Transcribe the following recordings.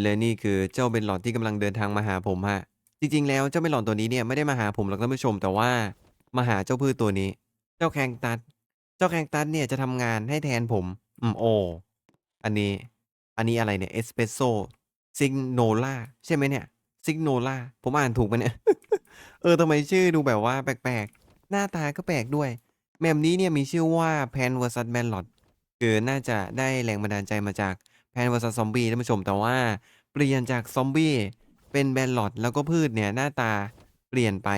และนี่คือเจ้าเบนหลอดที่กำลังเดินทางมาหาผมฮะ จริงๆ แล้วเจ้าเบนหลอดตัวนี้เนี่ยไม่ได้มาหาผมหรอกท่านผู้ชม แต่ว่ามาหาเจ้าพืชตัวนี้ เจ้าแคงตัสเจ้าแคงตัสเนี่ยจะทำงานให้แทนผมอืมโอ อันนี้ อันนี้อะไรเนี่ยเอสเปรสโซซิกโนล่าใช่ไหมเนี่ยซิกโนล่าผมอ่านถูกไหมเนี่ย เออทำไมชื่อดูแบบว่าแปลกๆ หน้าตาก็แปลกด้วย แมมนี้เนี่ยมีชื่อว่าแพนเวอร์ซัสแบนหลอดคือน่าจะได้แรงบันดาลใจมาจาก แพนเวอร์ซัสซอมบี้ท่านผู้ชมแต่ว่าเปลี่ยนจากซอมบี้เป็นแบนหลอดแล้วก็พืชเนี่ยหน้าตาเปลี่ยนไป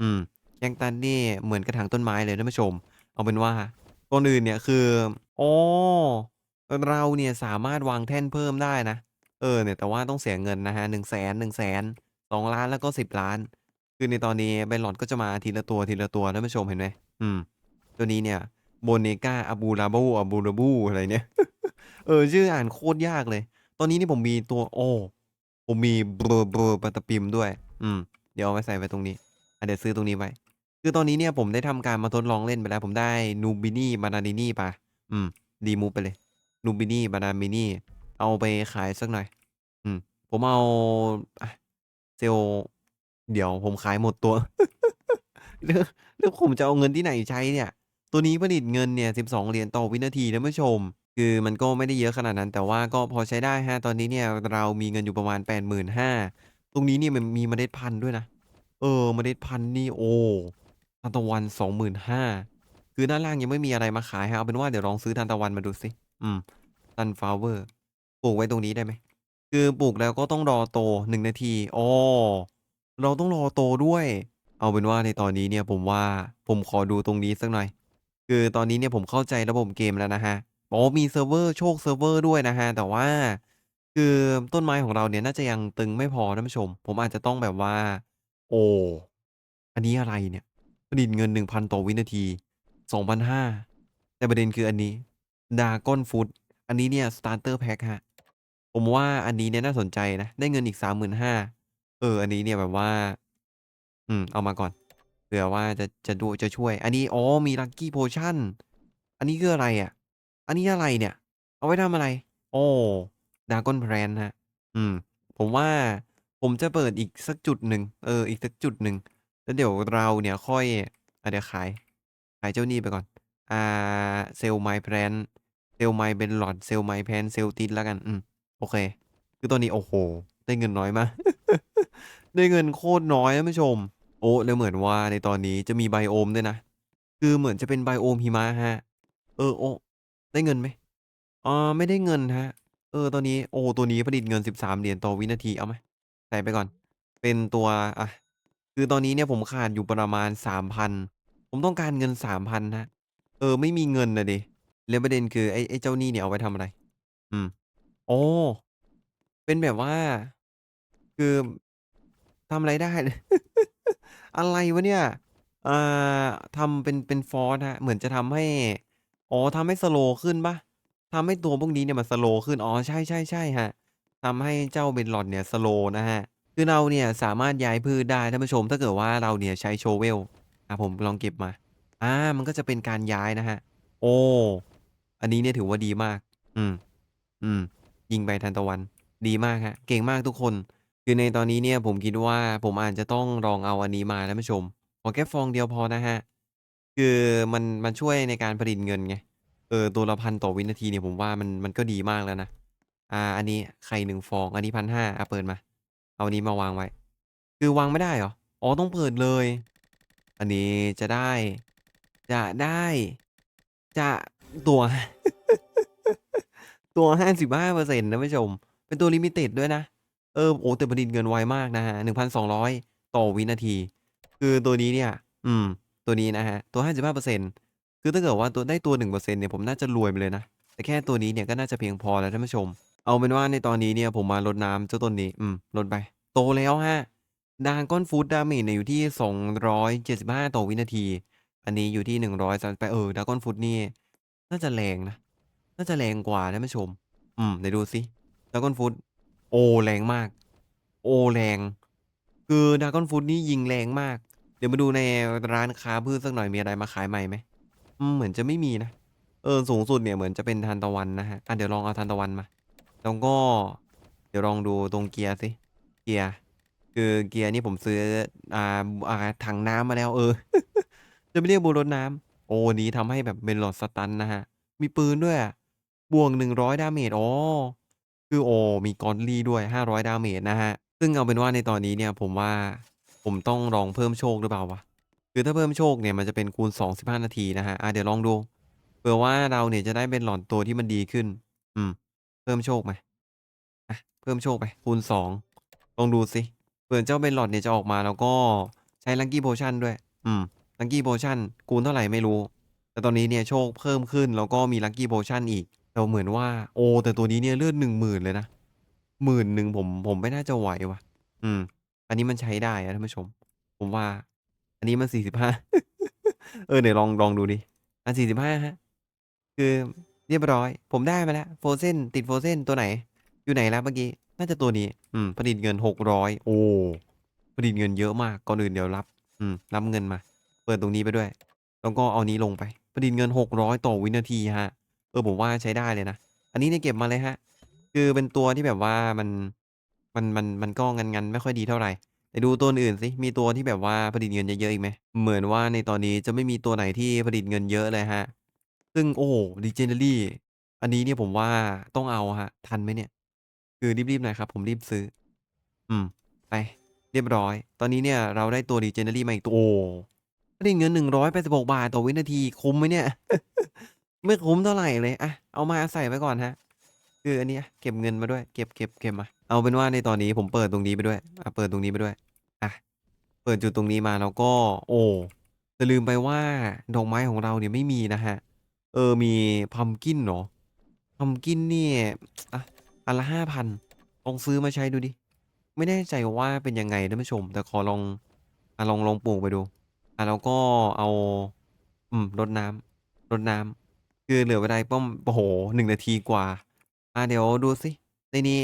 อืมยังตันนี่เหมือนกระถางต้นไม้เลยท่านผู้ชม เอาเป็นว่าก่อนอื่นเนี่ยคืออ๋อเราเนี่ยสามารถวางแท่นเพิ่มได้นะ เออเนี่ยแต่ว่าต้องเสียเงินนะฮะหนึ่งแสนหนึ่งแสนสองล้านแล้วก็สิบล้าน คือในตอนนี้แบนหลอดก็จะมาทีละตัวทีละตัวท่านผู้ชมเห็นไหมอืม ตัวนี้เนี่ย โบเนกาอาบูราบูอาบูราบูอะไรเนี่ย เออ ชื่ออ่านโคตรยากเลย ตอนนี้นี่ผมมีตัวโอ ผมมีเบอร์เบอร์ปตาปิมด้วย อืม เดี๋ยวเอาไว้ใส่ไว้ตรงนี้อเดี๋ยวซื้อตรงนี้ไว้คือตอนนี้เนี่ยผมได้ทำการมาทดลองเล่นไปแล้ว ผมได้นูบินี่บานานินี่ไปอืม ดีมูฟไปเลย นูบินี่บานามินี่ เอาไปขายสักหน่อย อืม ผมเอาเซลเดี๋ยวผมขายหมดตัว เรื่องเรื่องผมจะเอาเงินที่ไหนใช้เนี่ย ตัวนี้ผลิตเงินเนี่ย 12 เหรียญต่อวินาทีท่านผู้ชม คือมันก็ไม่ได้เยอะขนาดนั้น แต่ว่าก็พอใช้ได้ฮะ ตอนนี้เนี่ยเรามีเงินอยู่ประมาณ 85,000ตรงนี้เนี่ยมันมีเมล็ดพันธุ์ด้วยนะ เออ เมล็ดพันธุ์นี่โอ้ทานตะวัน 25,000คือด้านล่างยังไม่มีอะไรมาขายฮะ เอาเป็นว่าเดี๋ยวลองซื้อทานตะวันมาดูสิ อืม sunflower ปลูกไว้ตรงนี้ได้ไหม คือปลูกแล้วก็ต้องรอโต1นาทีอ้อเราต้องรอโตด้วย เอาเป็นว่าในตอนนี้เนี่ยผมว่าผมขอดูตรงนี้สักหน่อย คือตอนนี้เนี่ยผมเข้าใจระบบเกมแล้วนะครับ อ๋อ มีเซิร์ฟเวอร์ โชคเซิร์ฟเวอร์ด้วยนะครับ แต่ว่า คือต้นไม้ของเราเนี่ยน่าจะยังตึงไม่พอท่านผู้ชม ผมอาจจะต้องแบบว่า โอ้ อันนี้อะไรเนี่ย ผลิตเงิน 1,000 ต่อวินาที 2,500 แต่ประเด็นคืออันนี้ Dragon Fruit อันนี้เนี่ย Starter Pack ครับผมว่าอันนี้เนี่ยน่าสนใจนะ ได้เงินอีก 35,000เออ อันนี้เนี่ยแบบว่า อืม เอามาก่อน ผื่อว่าจะจะดูจะช่วย อันนี้อ๋อมี Lucky Potion อันนี้คืออะไรอะอันนี้อะไรเนี่ย เอาไว้ทำอะไร โอ้ Dragon Plant ครับอืม ผมว่าผมจะเปิดอีกสักจุดหนึ่งเอออีกสักจุดหนึ่งแล้วเดี๋ยวเราเนี่ยค่อยอเดี๋ยวขาย ขายเจ้านี่ไปก่อน อ่า Sell My Plant Sell My Benlord Sell My Plant Sell Tin แล้วกัน อืม โอเค คือตอนนี้โอ้โฮได้เงินน้อยมาก ได้เงินโคตรน้อยท่านผู้ชม โอ้ แล้วเหมือนว่าในตอนนี้จะมีไบโอมด้วยนะ คือเหมือนจะเป็นไบโอมหิมะครับเออโอ้ได้เงินไหม?อ๋อไม่ได้เงินครับเออตอนนี้โอ้ตัวนี้ผลิตเงิน 13 เหรียญต่อวินาทีเอาไหม?ใส่ไปก่อน เป็นตัวอะคือตอนนี้เนี่ยผมขาดอยู่ประมาณ 3,000 ผมต้องการเงิน 3,000ครับเออไม่มีเงินนะสิแล้วประเด็นคือไอ้ไอ้เจ้านี่เนี่ยเอาไว้ทำอะไร?อืมอ๋อเป็นแบบว่า คือทำอะไรได้ อะไรวะเนี่ยอ่าทำเป็นเป็นฟอสครับเหมือนจะทำให้ อ๋อทำให้สโลว์ขึ้นปล่า?ทำให้ตัวพวกนี้เนี่ยมันสโลว์ขึ้น อ๋อ ใช่ๆๆครับทำให้เจ้า Benlord เนี่ยสโลว์นะครับคือเราเนี่ยสามารถย้ายพืชได้ท่านผู้ชม ถ้าเกิดว่าเราเนี่ยใช้ Shovel อ่าผมลองเก็บมา อ่า มันก็จะเป็นการย้ายนะครับโอ้ อันนี้เนี่ยถือว่าดีมาก อืม อืม ยิงไปทานตะวัน ดีมากครับเก่งมากทุกคน คือในตอนนี้เนี่ยผมคิดว่า ผมอาจจะต้องลองเอาอันนี้มาท่านผู้ชม ขอแค่ฟองเดียวพอนะครับ คือมัน มันช่วยในการผลิตเงินไง เออ ตัวละ 1,000 ต่อวินาทีเนี่ย ผมว่ามัน มันก็ดีมากแล้วนะ อ่า อันนี้ไข่ 1 ฟอง อันนี้ 1,500 อ่า เปิดมา เอาอันนี้มาวางไว้ คือวางไม่ได้เหรอ?อ๋อ ต้องเปิดเลย อันนี้จะได้ จะได้ จะตัว ตัว 55%ท่านผู้ชม เป็นตัวลิมิเติดด้วยนะ เออโอ้แต่ผลิตเงินไวมากนะครับ1,200ต่อวินาที คือตัวนี้เนี่ย อืม ตัวนี้นะครับตัว55%คือถ้าเกิดว่าตัวได้ตัว1%เปอร์เซ็นต์เนี่ยผมน่าจะรวยไปเลยนะ แต่แค่ตัวนี้เนี่ยก็น่าจะเพียงพอแล้วท่านผู้ชม เอาเป็นว่าในตอนนี้เนี่ยผมมารดน้ำเจ้าต้นนี้ อืมรดไป โตแล้วครับ Dragon Fruit Damage เนี่ยอยู่ที่275ต่อวินาที อันนี้อยู่ที่138เออ Dragon Fruit นี่ น่าจะแรงนะ น่าจะแรงกว่าท่านผู้ชม อืมไหนดูสิ Dragon Fruit โอ้แรงมาก โอ้แรง คือ Dragon Fruit นี่ยิงแรงมาก เดี๋ยวมาดูในร้านค้าพืชสักหน่อยมีอะไรมาขายใหม่ไหม?เหมือนจะไม่มีนะ เออสูงสุดเนี่ยเหมือนจะเป็นทานตะวันนะครับอ่าเดี๋ยวลองเอาทานตะวันมา แล้วก็ เดี๋ยวลองดูตรงเกียร์สิ เกียร์ คือเกียร์นี่ผมซื้อ อ่า อ่า ถังน้ำมาแล้วเออ จะไม่เรียกบูรถน้ำโอ้นี้ทำให้แบบเป็นหลอดสตันนะครับมีปืนด้วยอะบวก100ดาเมจ อ๋อ คือ โอ้มีกอลลี่ด้วย 500 ดาเมจนะครับซึ่งเอาเป็นว่าในตอนนี้เนี่ยผมว่าผมต้องลองเพิ่มโชคหรือเปล่าวะ คือถ้าเพิ่มโชคเนี่ยมันจะเป็นคูณ 25 นาทีนะครับอ่าเดี๋ยวลองดูเผื่อว่าเราเนี่ยจะได้เป็นหลอดตัวที่มันดีขึ้น อืม เพิ่มโชคไหมอะเพิ่มโชคไปคูณ 2 ลองดูสิเผื่อเจ้า Benlord เนี่ยจะออกมาแล้วก็ใช้ Lucky Potion ด้วย อืม Lucky Potion คูณเท่าไหร่ไม่รู้ แต่ตอนนี้เนี่ยโชคเพิ่มขึ้นแล้วก็มี Lucky Potion อีก แต่เหมือนว่า โอ้ แต่ตัวนี้เนี่ยเลือด10,000เลยนะ10,000ผมผมไม่น่าจะไหวว่ะ อืม อันนี้มันใช้ได้อะท่านผู้ชม ผมว่า อันนี้มัน45เออเดี๋ยวลองลองดูดิอะ45ครับห้าฮะ คือเรียบร้อย ผมได้มาแล้ว Frozen ติด Frozen ตัวไหน อยู่ไหนแล้วเมื่อกี้ น่าจะตัวนี้ อืม ผลิตเงิน600โอ้ ผลิตเงินเยอะมาก ก่อนอื่นเดี๋ยวรับ อืม รับเงินมา เปิดตรงนี้ไปด้วย แล้วก็เอานี้ลงไป ผลิตเงิน600ต่อวินาทีครับ เออผมว่าใช้ได้เลยนะ อันนี้เนี่ยเก็บมาเลยครับคือเป็นตัวที่แบบว่ามันมันมันมันก็งันๆไม่ค่อยดีเท่าไหร่ไปดูตัวอื่นสิมีตัวที่แบบว่าผลิตเงินเยอะๆอีกไหมเหมือนว่าในตอนนี้จะไม่มีตัวไหนที่ผลิตเงินเยอะเลยครับซึ่งโอ้โฮ Legendary อันนี้เนี่ยผมว่าต้องเอาครับทันไหมเนี่ย?คือรีบๆหน่อยครับ ผมรีบซื้อ อืม ไปเรียบร้อย ตอนนี้เนี่ยเราได้ตัว Legendary มาอีกตัวโอ้ผลิตเงิน186บาทต่อวินาทีคุ้มไหมเนี่ย? ไม่คุ้มเท่าไหร่เลยอะเอามาใส่ไว้ก่อนครับคืออันนี้เก็บเงินมาด้วย เก็บเก็บเก็บมา เอาเป็นว่าในตอนนี้ผมเปิดตรงนี้ไปด้วยอะเปิดตรงนี้ไปด้วยอะเปิดจุดตรงนี้มาแล้วก็ โอ้แต่ลืมไปว่าดอกไม้ของเราเนี่ยไม่มีนะครับเออมี Pumpkin เหรอ? Pumpkin นี่อะอันละ5,000ลองซื้อมาใช้ดูดิ ไม่แน่ใจว่าเป็นยังไงท่านผู้ชม แต่ขอลองอะลองลองปลูกไปดูอะแล้วก็เอา อืมรดน้ำรดน้ำ คือเหลือเวลาอีกป้อม โอ้โฮ 1 นาทีกว่า อ่า เดี๋ยวดูสิ ในนี้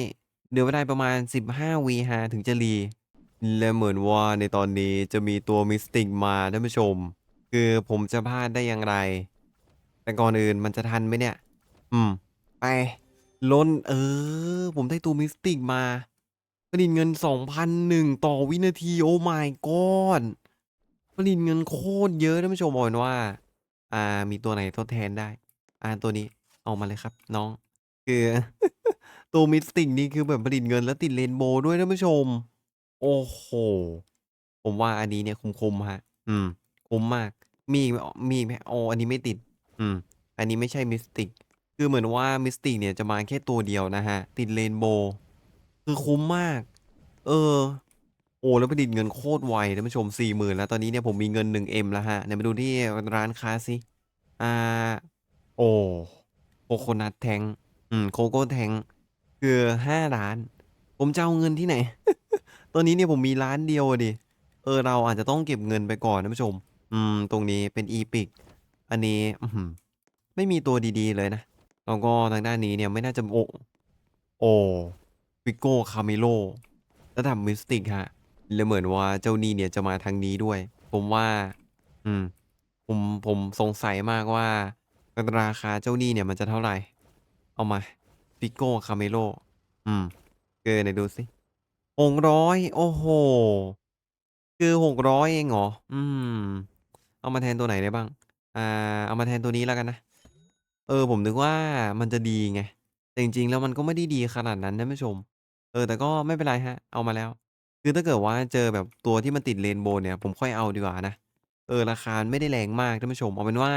เหลือเวลาประมาณ 15 วิครับถึงจะรี และเหมือนว่าในตอนนี้จะมีตัว Mystic มาท่านผู้ชม คือผมจะพลาดได้อย่างไร แต่ก่อนอื่นมันจะทันไหมเนี่ย?อืม ไปลนเออ ผมได้ตัว Mystic มาผลิตเงิน 2,001 ต่อวินาที Oh my god ผลิตเงินโคตรเยอะท่านผู้ชมเอาเป็นว่า อ่า มีตัวไหนทดแทนได้ อ่าตัวนี้เอามาเลยครับ น้อง คือ ตัว Mystic นี่คือแบบผลิตเงินแล้วติด Rainbow ด้วยท่านผู้ชม โอ้โฮผมว่าอันนี้เนี่ยคุ้มๆครับอืม คุ้มมาก มีอีกไหมมีอีกไหม?อ๋ออันนี้ไม่ติด อืม อันนี้ไม่ใช่ Mystic คือเหมือนว่า Mystic เนี่ยจะมาแค่ตัวเดียวนะครับติด Rainbow คือคุ้มมาก เออ โอ้แล้วผลิตเงินโคตรไวท่านผู้ชม40,000แล้วตอนนี้เนี่ยผมมีเงิน 1M แล้วครับไหนมาดูที่ร้านค้าสิ อ่า โอ้ Coconut Tank อืม Coco Tank คือ5,000,000ผมจะเอาเงินที่ไหน?ตอนนี้เนี่ยผมมีล้านเดียวอะดิ เออ เราอาจจะต้องเก็บเงินไปก่อนท่านผู้ชม อืม ตรงนี้เป็น Epic อันนี้อื้อฮือไม่มีตัวดีๆเลยนะ แล้วก็ทางด้านนี้เนี่ยไม่น่าจะโอ้โอ้ Vigo Camelo ระดับ Mystic ครับและเหมือนว่าเจ้านี่เนี่ยจะมาทางนี้ด้วย ผมว่า อืม ผมผมสงสัยมากว่า ราคาเจ้านี่เนี่ยมันจะเท่าไร?เอามา Vigo Camelo อืมเออไหนดูสิ600โอ้โฮคือ600เองเหรอ?อืม เอามาแทนตัวไหนได้บ้าง?อ่า เอามาแทนตัวนี้แล้วกันนะ เออ ผมนึกว่ามันจะดีไง แต่จริงๆ แล้วมันก็ไม่ได้ดีขนาดนั้นท่านผู้ชม เออ แต่ก็ไม่เป็นไรครับเอามาแล้ว คือถ้าเกิดว่าเจอแบบตัวที่มันติด Rainbow เนี่ย ผมค่อยเอาดีกว่านะ เออ ราคาไม่ได้แรงมากท่านผู้ชม เอาเป็นว่า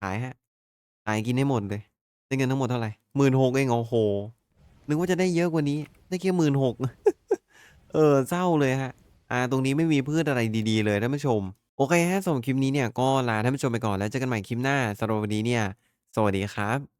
ขายครั บขายกินให้หมดเลยได้เงินทั้งหมดเท่าไร?16,000เองเอง?โอ้โหนึกว่าจะได้เยอะกว่านี้ ได้แค่หมื่นหกเออเศร้าเลยฮะ อ่า ตรงนี้ไม่มีพืชอะไรดีๆเลยท่านผู้ชม โอเคฮะสำหรับคลิปนี้เนี่ยก็ลาท่านผู้ชมไปก่อนแล้วเจอกันใหม่คลิปหน้าสำหรับวันนี้เนี่ย สวัสดีครับ